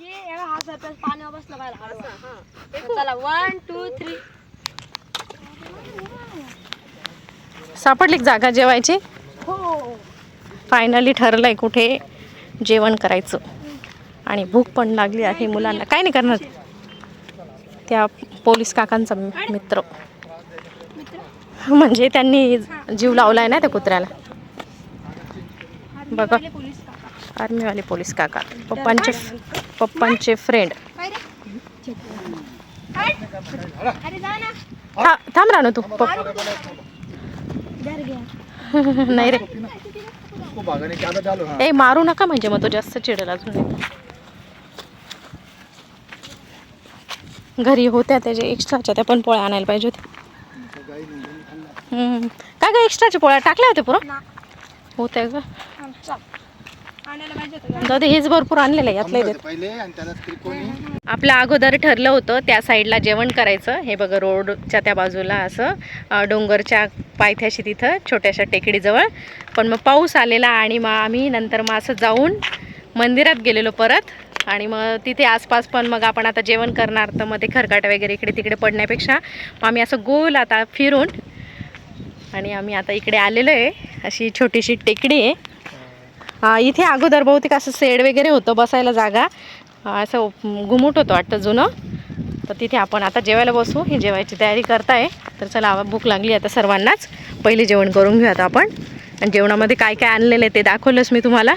ये एवढा हा सरपंच पाण्यावर बसला पाहिजे आडवा. चला वन टू थ्री सापडली का जागा जेवायची? हो. फायनली ठरलंय कुठे जेवण करायचं. आणि भूक पण लागली आहे मुलांना. काय नाही करणार? त्या पोलीस काकांचा मित्र. म्हणजे त्यांनी जीव लावलाय ना त्या कुत्र्याला. बघा. आर्मीवाले पोलीस काका. पप्पांचे पप्पांचे फ्रेंड थांब राहणं तू नाही रे. ए मारू नका म्हणजे मग तो जास्त चिडेल अजून. घरी होत्या त्याच्या एक्स्ट्राच्या त्या पण पोळ्या आणायला पाहिजे होत्या. काय काय एक्स्ट्राच्या पोळ्या टाकल्या होत्या पुरं? होत्या का दादा हेच भरपूर आणलेलं आहे यातलं थांबले इथे. होते पहिले आणि त्याला त्रिकोणी. आपलं अगोदर ठरलं होतं त्या साईडला जेवण करायचं. हे बघा रोडच्या त्या बाजूला असं अं, डोंगरच्या पायथ्याशी तिथं छोट्याशा टेकडीजवळ. पण मग पाऊस आलेला आणि मग आम्ही नंतर मग असं जाऊन मंदिरात गेलेलो परत. आणि मग तिथे आसपास पण मग आपण आता जेवण करणार तर मग ते खरकाट वगैरे इकडे तिकडे पडण्यापेक्षा मग आम्ही असं गोल आता फिरून आणि आम्ही आता इकडे आलेलो आहे. अशी छोटीशी टेकडी आहे. इथे अगोदर बहुतेक असं सेड वगैरे होतं बसायला जागा. असं घुमूट होतं वाटतं जुनं. तर तिथे आपण आता जेवायला बसू. ही जेवायची तयारी करताय. तर चला भूक लागली आता सर्वांनाच. पहिले जेवण करून घेऊयात आपण. आणि जेवणामध्ये काय काय आणलेलं आहे ते दाखवलंच मी तुम्हाला.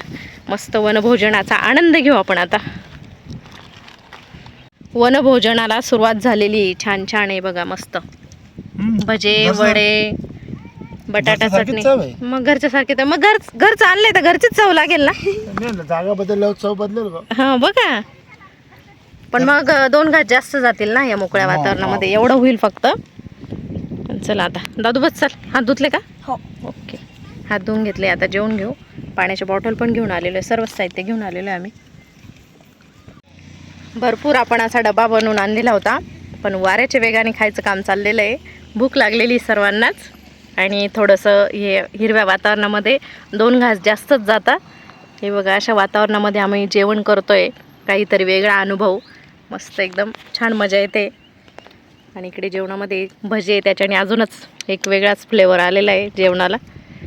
मस्त वनभोजनाचा आनंद घेऊ आपण आता. वनभोजनाला सुरुवात झालेली. छान छान आहे बघा मस्त. भजे वडे बटाटा घरच्यासारखीच चटणी. चव आहे. मग घरच्या सारखे तर मग घर घरचं आणलंय तर घरचीच चव लागेल ना? नाही ना, जागा बदलल्यावर चव बदलेल हा बघा. पण मग अ, दोन घास जास्त जातील ना या मोकळ्या हो, वातावरणामध्ये? एवढं होईल फक्त. चला आता. दादू बस चल. हात धुतले का? हो. ओके. हात धुवून घेतले. आता जेवून घेऊ. पाण्याची बॉटल पण घेऊन आलेलो आहे. सर्वच साहित्य घेऊन आलेलो आहे आम्ही. भरपूर आपण असा डबा बनवून आणलेला होता. पण वाऱ्याच्या वेगाने खायचं काम चाललेलं आहे. भूक लागलेली सर्वांनाच. आणि थोडंसं हे हिरव्या वातावरणामध्ये दोन घास जास्तच जातात. हे बघा अशा वातावरणामध्ये आम्ही जेवण करतो आहे काहीतरी वेगळा अनुभव. मस्त एकदम छान मजा येते. आणि इकडे जेवणामध्ये भजे त्याच्याने अजूनच एक वेगळाच फ्लेवर आलेला आहे जेवणाला.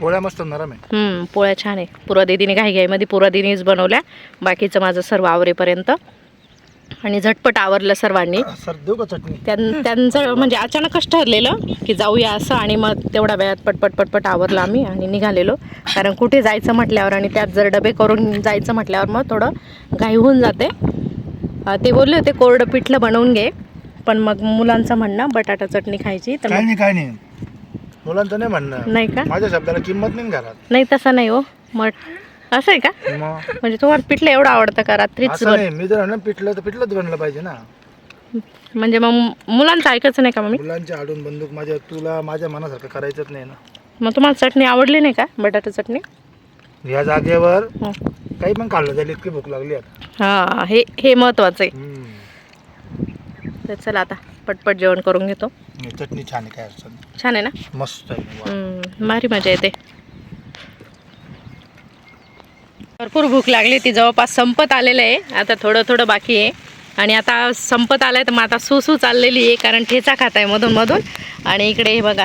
पोळ्या मस्त नरम आहे. पोळ्या छान आहे. पुरा दिदीने घाई घाईमध्ये पुरा दिदीनेच बनवल्या. बाकीचं माझं सर्व आवरेपर्यंत. आणि झटपट आवरलं सर्वांनी. त्यां त्यांचं म्हणजे अचानकच ठरलेलं की जाऊया असं आणि मग तेवढ्या वेळात पटपट पटपट आवरलं आम्ही आणि निघालेलो. कारण कुठे जायचं म्हटल्यावर आणि त्यात जर डबे करून जायचं म्हटल्यावर मग थोडं घाई होऊन जाते. ते बोलले होते कोरडं पिठलं बनवून घे. पण मग मुलांचं म्हणणं बटाटा चटणी खायची. तर काय मग नाही काय नाही. मुलांचं नाही म्हणणं. नाही का? माझ्या शब्दाला किंमत नाही घरात. नाही तसं नाही हो. मग असं आहे का? मग? म्हणजे तुम्हाला पिठलं एवढं आवडतं का रात्रीच असं बन नाही मी जर म्हणलं पिठलं तर पिठलंच बनलं पाहिजे ना. म्हणजे मग मुलांचं ऐकायचं नाही का मग मी मुलांच्या आडून बंदूक माझ्या तुला माझ्या मनासारखं करायचंच नाही ना. मग तुम्हाला चटणी आवडली नाही का? बटाटा चटणी? या जागेवर हं. काही पण खाल्लं जाईल इतकी भूक लागली आता. हां हे हे महत्त्वाचं आहे. हम्म. तर चला आता पटपट जेवण करून घेतो. चटणी छान आहे काय अडचण नाही. छान आहे ना? मस्त आहे वा. हम्म, भारी मजा येते. भरपूर भूक लागली ती जवळपास संपत आलेलं आहे. आता थोडं थोडं बाकी आहे. आणि आता संपत आलं आहे तर मग आता सुसू चाललेली आहे कारण ठेचा खात आहे मधून मधून. आणि इकडे हे बघा.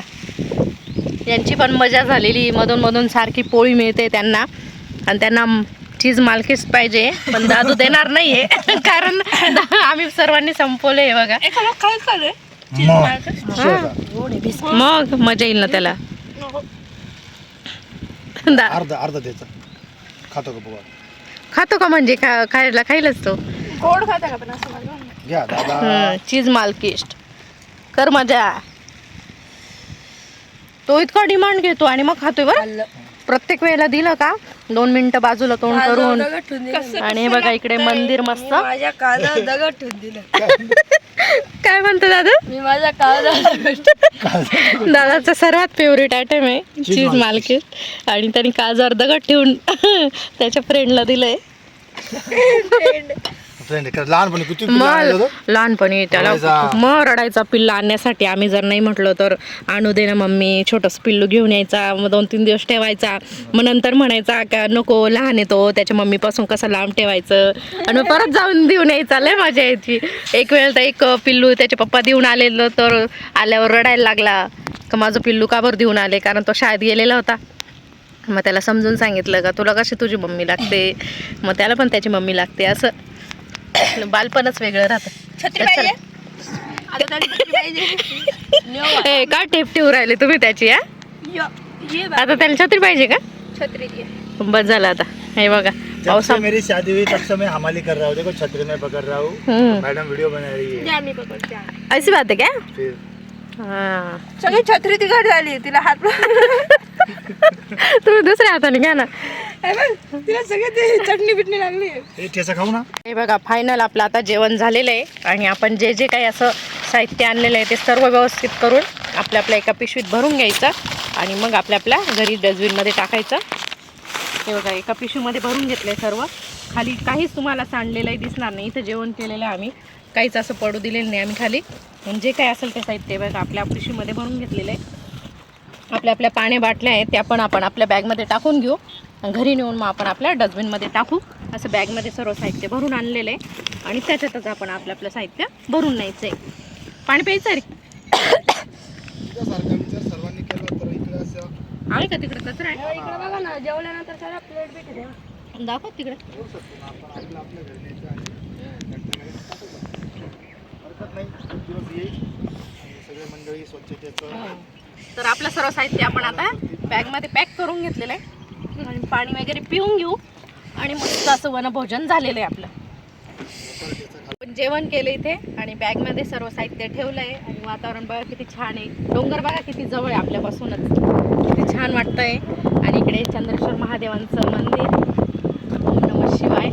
यांची पण मजा झालेली. मधून मधून सारखी पोळी मिळते त्यांना. आणि त्यांना चीज मालकीच पाहिजे. पण दादू देणार नाही आहे कारण आम्ही सर्वांनी संपवले हे बघा. काय मग. मजा येईल ना त्याला. दा अर्धा अर्धा द्यायचा. खातो का बघा खातो का म्हणजे? खा खायला खाईलच तो. गोड खाता का पण असं मला? घ्या दादा. चीज मालकिस्ट कर मजा. तो इतका डिमांड घेतो आणि मग खातोय बरं? प्रत्येक वेळेला दिलं का? दोन मिनिटं बाजूला तोंड करून. आणि हे बघा इकडे मंदिर मस्त. माझ्या दगड ठेवून दिलं. काय म्हणतो दादा? मी माझ्या काळा दादाचा सर्वात फेवरेट आयटम आहे चीज मालकिस्ट आणि त्यांनी काजर दगड ठेवून त्याच्या फ्रेंडला दिलंय. फ्रेंड आहे. का लहानपणी किती पिल्लं आणलं मग होतं? लहानपणी त्याला रडायचा. मग रडायचा पिल्ला आणण्यासाठी. आम्ही जर नाही म्हटलं तर आणू दे ना मम्मी छोटस पिल्लू घेऊन यायचा मग दोन तीन दिवस ठेवायचा. मग नंतर म्हणायचा का नको लहान येतो त्याच्या मम्मीपासून कसं लांब ठेवायचं? आणि मग परत जाऊन देऊन यायचा. लय मजा यायची. एक वेळ तर एक पिल्लू त्याचे पप्पा देऊन आलेलं तर आल्यावर रडायला लागला. का माझं पिल्लू का बरं देऊन आले? कारण तो शाळेत गेलेला होता. मग त्याला समजून सांगितलं का तुला कशी तुझी मम्मी लागते? मग त्याला पण त्याची मम्मी लागते असं. बालपणच वेगळं राहतं. छत्री पाहिजे? आता त्याला छत्री पाहिजे न्यो बा. ए, का टेप ठेवू राहिले तुम्ही त्याची हा. आता त्याला छत्री पाहिजे का? छत्री. बस झालं आता. हे बघा. जब पावसा से मेरी शादी हुई तब से मैं हमाली कर रहा हूँ। देखो छतरी में पकड़ रहा हूँ। हम्म. मैडम वीडियो बना रही है। द्या मी पकडते. ऐसी बात है क्या? फिर। हा. सगळी छत्री तिकड झाली तिला हात तुम्ही दुसऱ्या हाताने घ्या ना. तिला सगळे ते चटणी बिटणी लागली. हे ठेचा खाऊ ना. हे बघा फायनल आपलं आता जेवण झालेलं आहे. आणि आपण जे जे काही असं साहित्य आणलेलं आहे ते सर्व व्यवस्थित करून आपल्या आपल्या एका पिशवीत भरून घ्यायचं आणि मग आपल्या आपल्या घरी डस्टबिनमध्ये टाकायचं. हे बघा एका पिशवीमध्ये भरून घेतलं आहे सर्व. खाली काहीच तुम्हाला सांडलेलंही दिसणार नाही. इथं जेवण केलेलं आहे आम्ही. काहीच असं पडू दिलेलं नाही आम्ही खाली. जे काही असेल ते साहित्य बघा आपल्या पिशवीमध्ये भरून घेतलेलं आहे. आपल्या आपल्या पाण्या बाटल्या आहेत त्या पण आपण आपल्या बॅगमध्ये टाकून घेऊ. आणि घरी नेऊन मग आपण आपल्या डस्टबिनमध्ये टाकू. असं बॅगमध्ये सर्व साहित्य भरून आणलेलं आहे. आणि त्याच्यातच आपण आपलं आपलं साहित्य भरून न्यायचं आहे. पाणी प्यायचं रे. तुझ्यासारखा विचार सर्वांनी केला तर इकडे असं आहे का तिकडे? कचरा आहे इकडे बघा ना जेवल्यानंतर प्लेट द्या दाखव तिकडे. हरकत नाही. दिवस येईल. सगळे मंडळी स्वच्छतेचं तर आपलं सर्व साहित्य आपण आता बॅगमध्ये पॅक करून घेतलेलं आहे. आणि पाणी वगैरे पिऊन घेऊ. आणि मस्त असं वनभोजन झालेलं आहे आपलं. आपण जेवण केलं इथे आणि बॅगमध्ये सर्व साहित्य ठेवलं आहे. आणि वातावरण बघा किती छान आहे. डोंगर बघा किती जवळ आहे आपल्यापासूनच. किती छान वाटतं आहे आणि इकडे चंद्रेश्वर महादेवांचं मंदिर. ओम नमः शिवाय.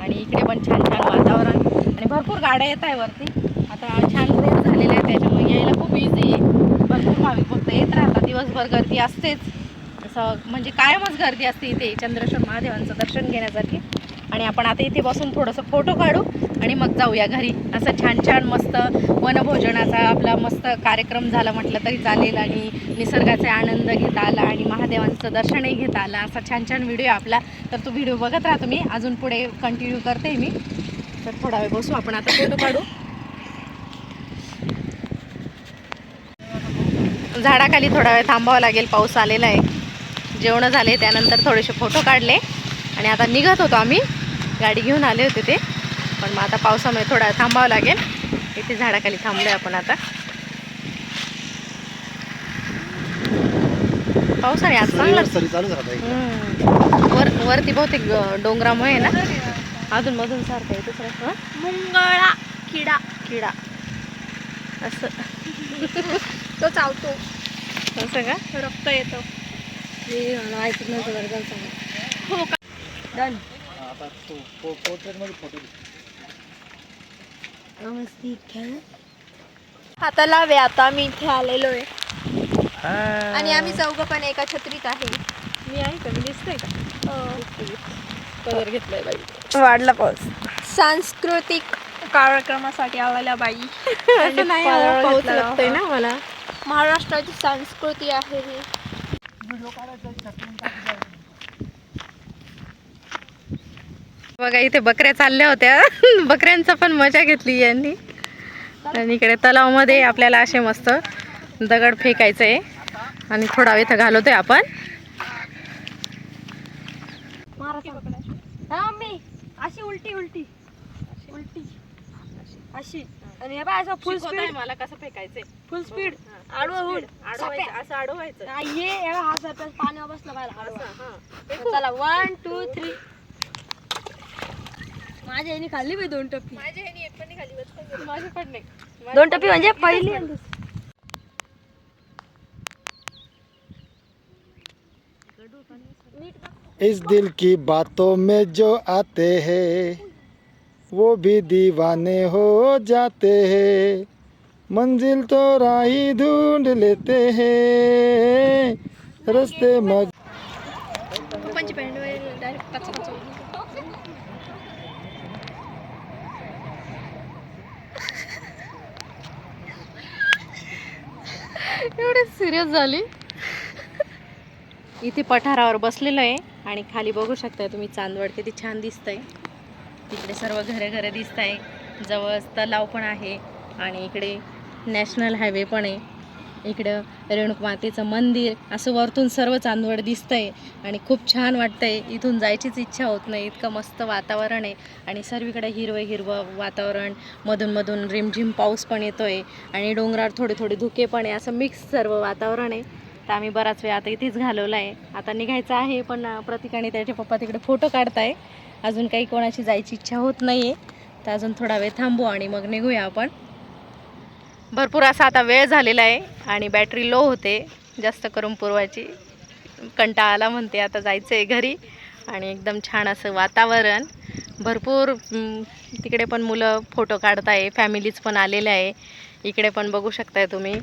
आणि इकडे पण छान छान वातावरण. आणि भरपूर गाड्या येत आहे वरती. आता छान रोड झालेला आहे त्याच्यामुळे यायला खूप इझी आहे. भरपूर भाविक भक्त येत राहतात. दिवसभर गर्दी असतेच. असं म्हणजे कायमच गर्दी असते इथे. चंद्रेश्वर महादेवांचं दर्शन घेण्यासाठी. आणि आपण आता इथे बसून थोडंसं फोटो काढू आणि मग जाऊया घरी. असं छान छान मस्त वनभोजनाचा आपला मस्त कार्यक्रम झाला म्हटलं तरी चालेल आणि निसर्गाचा आनंद घेता आला आणि महादेवांचं दर्शनही घेता आलं. असा छान छान व्हिडिओ आपला. तर तो व्हिडिओ बघत राहा तुम्ही. अजून पुढे कंटिन्यू करते मी. तर थोडा वेळ बसू. आपण आता फोटो काढू. झाडाखाली थोडा वेळ थांबावं लागेल पाऊस आलेला आहे. जेवणं झाले त्यानंतर थोडेसे फोटो काढले. आणि आता निघत होतो आम्ही. गाडी घेऊन आले होते ते. पण मग आता पावसामुळे थोडा थांबावं लागेल. इथे झाडाखाली थांबलोय आपण आता. पावसाने आज चांगला. वर वरती बहुतेक डोंगरामुळे आहे ना? अजून मधून सारखं आहे दुसरं? मुंगळा किडा. किडा. असं. तो चावतो. असं का? रक्त येतं. ऐकत नव्हतं बरं सांगा हो का? डन हा, आता तो पो- portrait मध्ये फोटो आता लावे आता आम्ही इथे आलेलो आहे आणि आम्ही चौघ पण एका छत्रीत आहे. मी आहे का? मी दिसतंय का? कलर घेतलाय बाई. वाढला पाऊस सांस्कृतिक कार्यक्रमासाठी आलेल्या बाई. पाऊस. लागतोय ना मला. महाराष्ट्राची संस्कृती आहे ही. बघा इथे बकऱ्या चालल्या होत्या. बकऱ्यांचा पण मजा घेतली यांनी. आणि इकडे तलावमध्ये आपल्याला असे मस्त दगड फेकायचं आहे आणि थोडा इथं घालवतोय आपण. हा मी. अशी उलटी उलटी. उलटी. अशी. आणि हे बाय असं फुल स्पीड मला कसं फेकायचंय. फुल स्पीड आडवं होऊन. असं अडवायचं हा, ये हे हा सरपंच पाण्यावर बसला बाहेर. चला वन टू थ्री माझ्या याने खाल्ली बाई दोन टप्पी. माझ्या ह्यानी एक पण नाही खाली बसत. माझी पण नाही. दोन टप्पी म्हणजे पहिली आणि दुसरी. इस दिल की बातों में जो आते हैं वो भी दीवाने हो जाते हैं। मंजिल तो राही ढूंढ लेते हैं। रस्ते मग एवढी सिरियस झाली. इथे पठारावर बसलेलं आहे आणि खाली बघू शकताय तुम्ही चांदवड किती छान दिसतंय. तिकडे सर्व घरे घरे दिसत आहे जवळच तलाव पण आहे आणि इकडे नॅशनल हायवे पण आहे. इकडं रेणुक मातेचं मंदिर असं वरतून सर्व चांदवड दिसतंय आणि खूप छान वाटतंय. इथून जायचीच इच्छा होत नाही. इतकं मस्त वातावरण आहे आणि सर्वीकडे हिरवं हिरवं वातावरण. मधून मधून रिमझिम पाऊस पण येतो आहे आणि डोंगरावर थोडे थोडे धुके पण आहे. असं मिक्स सर्व वातावरण आहे. तर आम्ही बराच वेळ आता इथेच घालवला आहे आता निघायचं आहे पण अं, प्रतीक आणि त्याचे पप्पा तिकडे फोटो काढताय. अजून काही कोणाची जायची इच्छा होत नाही आहे तर अजून थोडा वेळ थांबू आणि मग निघूया आपण. भरपूर असा आता वेळ झालेला आहे आणि बॅटरी लो होते. जास्त करून पूर्वाची कंटाळा आला म्हणते आता जायचं आहे घरी. आणि एकदम छान असं वातावरण. भरपूर तिकडे पण मुलं फोटो काढताय. फॅमिलीज पण आलेल्या आहे. इकडे पण बघू शकताय तुम्ही.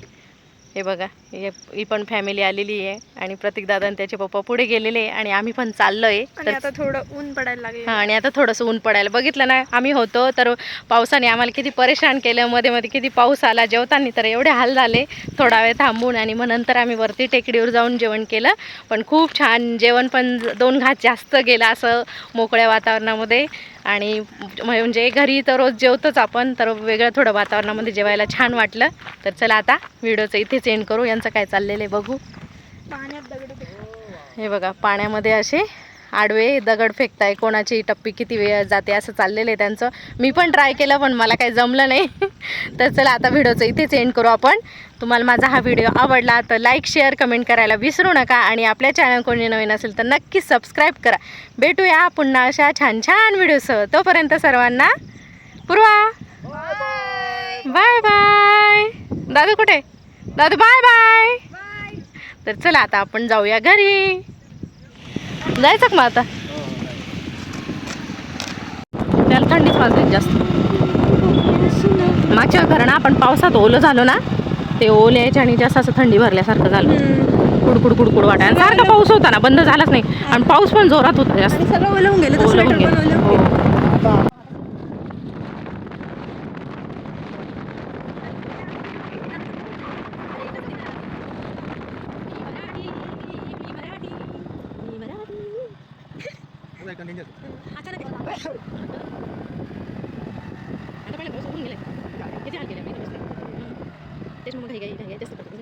हे बघा हे ही पण फॅमिली आलेली आहे आणि प्रतीक दादा आणि त्याचे पप्पा पुढे गेलेले आहे आणि आम्ही पण चाललो आहे आणि आता थोडं ऊन पडायला लागले हां आणि आता थोडंसं ऊन पडायला बघितलं ना आम्ही होतो तर पावसाने आम्हाला किती परेशान केलं मध्ये मध्ये किती पाऊस आला जेवताना तर एवढे हाल झाले. थोडा वेळ थांबून आणि मग नंतर आम्ही वरती टेकडीवर जाऊन जेवण केलं. पण खूप छान जेवण पण दोन घात जास्त गेलं असं मोकळ्या वातावरणामध्ये. आणि म्हणजे घरी तर रोज जेवतोच आपण तर वेगळं थोडं वातावरणामध्ये जेवायला छान वाटलं. तर चला आता व्हिडिओचं इथेच एंड करू. यांचं काय चाललेलं आहे बघू. हे बघा पाण्यामध्ये असे आडवे दगड फेकताय कोणाची टप्पी किती वेळ जाते असं चाललेलं आहे त्यांचं. मी पण ट्राय केलं पण मला काही जमलं नाही. तर चला आता व्हिडिओचं इथेच एंड करू आपण. तुम्हाला माझा हा व्हिडिओ आवडला तर लाईक शेअर कमेंट करायला विसरू नका. आणि आपल्या चॅनल कोणी नवीन असेल तर नक्की सबस्क्राईब करा. भेटूया पुन्हा अशा छान छान व्हिडिओसह तोपर्यंत सर्वांना पूर्वा. बाय बाय दादू कुठे? दादू बाय बाय तर चला आता आपण जाऊया घरी. जायचं का मग आता? त्याला थंडीच वाजते जास्त. मागच्या घरानं आपण पावसात ओलं झालो ना ते ओले यायच्या आणि जास्त असं थंडी भरल्यासारखं झालं. कुडकुड कुडकुड वाटाय आणि सारखा पाऊस होता ना बंद झालाच नाही. आणि पाऊस पण जोरात होता जास्त. ओलं होऊन गेलं. हो. आता पहिला पाऊस उघडून गेलाय. किती हाल केले आम्ही इथं बसले. हम्म. तेच मग घाई घाई घाई घाई जास्त करतो.